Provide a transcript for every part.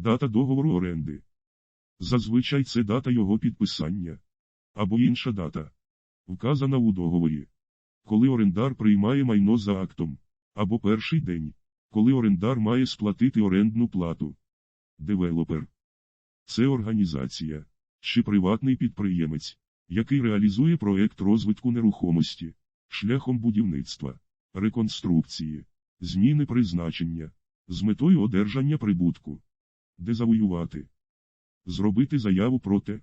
Дата договору оренди. Зазвичай це дата його підписання. Або інша дата. Вказана у договорі. Коли орендар приймає майно за актом. Або перший день. Коли орендар має сплатити орендну плату. Девелопер. Це організація чи приватний підприємець, який реалізує проект розвитку нерухомості, шляхом будівництва, реконструкції, зміни призначення, з метою одержання прибутку, де завоювати, зробити заяву про те,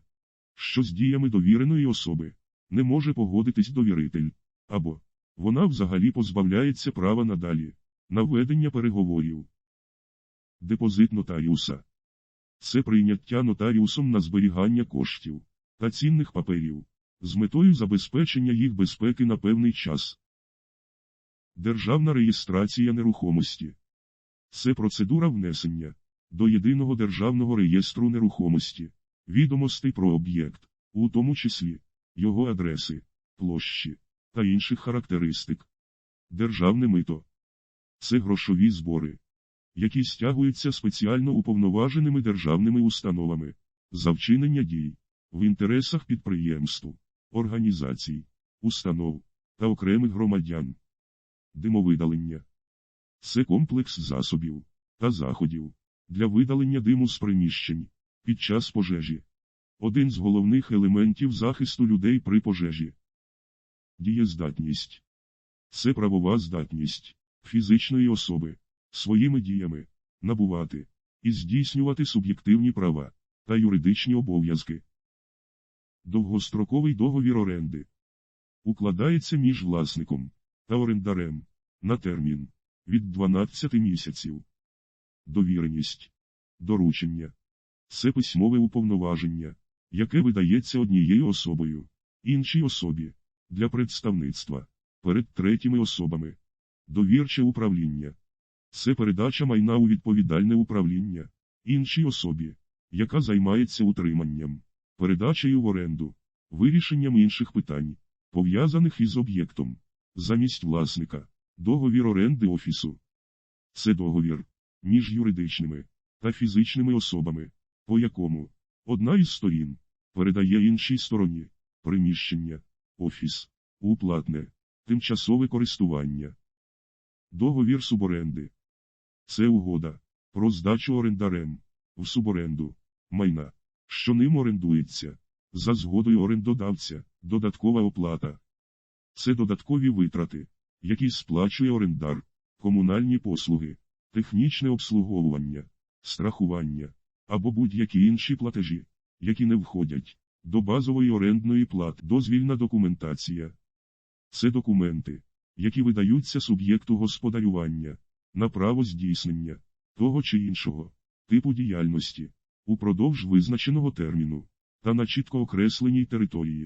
що з діями довіреної особи не може погодитись довіритель, або вона взагалі позбавляється права надалі на ведення переговорів. Депозит нотаріуса це прийняття нотаріусом на зберігання коштів та цінних паперів з метою забезпечення їх безпеки на певний час. Державна реєстрація нерухомості це процедура внесення до єдиного державного реєстру нерухомості, відомостей про об'єкт, у тому числі його адреси, площі та інших характеристик. Державне мито це грошові збори, які стягуються спеціально уповноваженими державними установами за вчинення дій в інтересах підприємств, організацій, установ та окремих громадян. Димовидалення це комплекс засобів та заходів для видалення диму з приміщень під час пожежі. Один з головних елементів захисту людей при пожежі. Дієздатність це правова здатність фізичної особи своїми діями набувати і здійснювати суб'єктивні права та юридичні обов'язки. Довгостроковий договір оренди укладається між власником та орендарем на термін від 12 місяців. Довіреність, доручення це письмове уповноваження, яке видається однією особою, іншій особі для представництва перед третіми особами. Довірче управління це передача майна у відповідальне управління іншій особі, яка займається утриманням, передачею в оренду, вирішенням інших питань, пов'язаних із об'єктом, замість власника, договір оренди офісу. Це договір між юридичними та фізичними особами, по якому одна із сторін передає іншій стороні приміщення, офіс, уплатне, тимчасове користування. Договір суборенди. Це угода про здачу орендарем в суборенду майна, що ним орендується, за згодою орендодавця, додаткова оплата. Це додаткові витрати, які сплачує орендар, комунальні послуги, технічне обслуговування, страхування або будь-які інші платежі, які не входять до базової орендної плати, дозвільна документація. Це документи, які видаються суб'єкту господарювання на право здійснення того чи іншого типу діяльності упродовж визначеного терміну та на чітко окресленій території.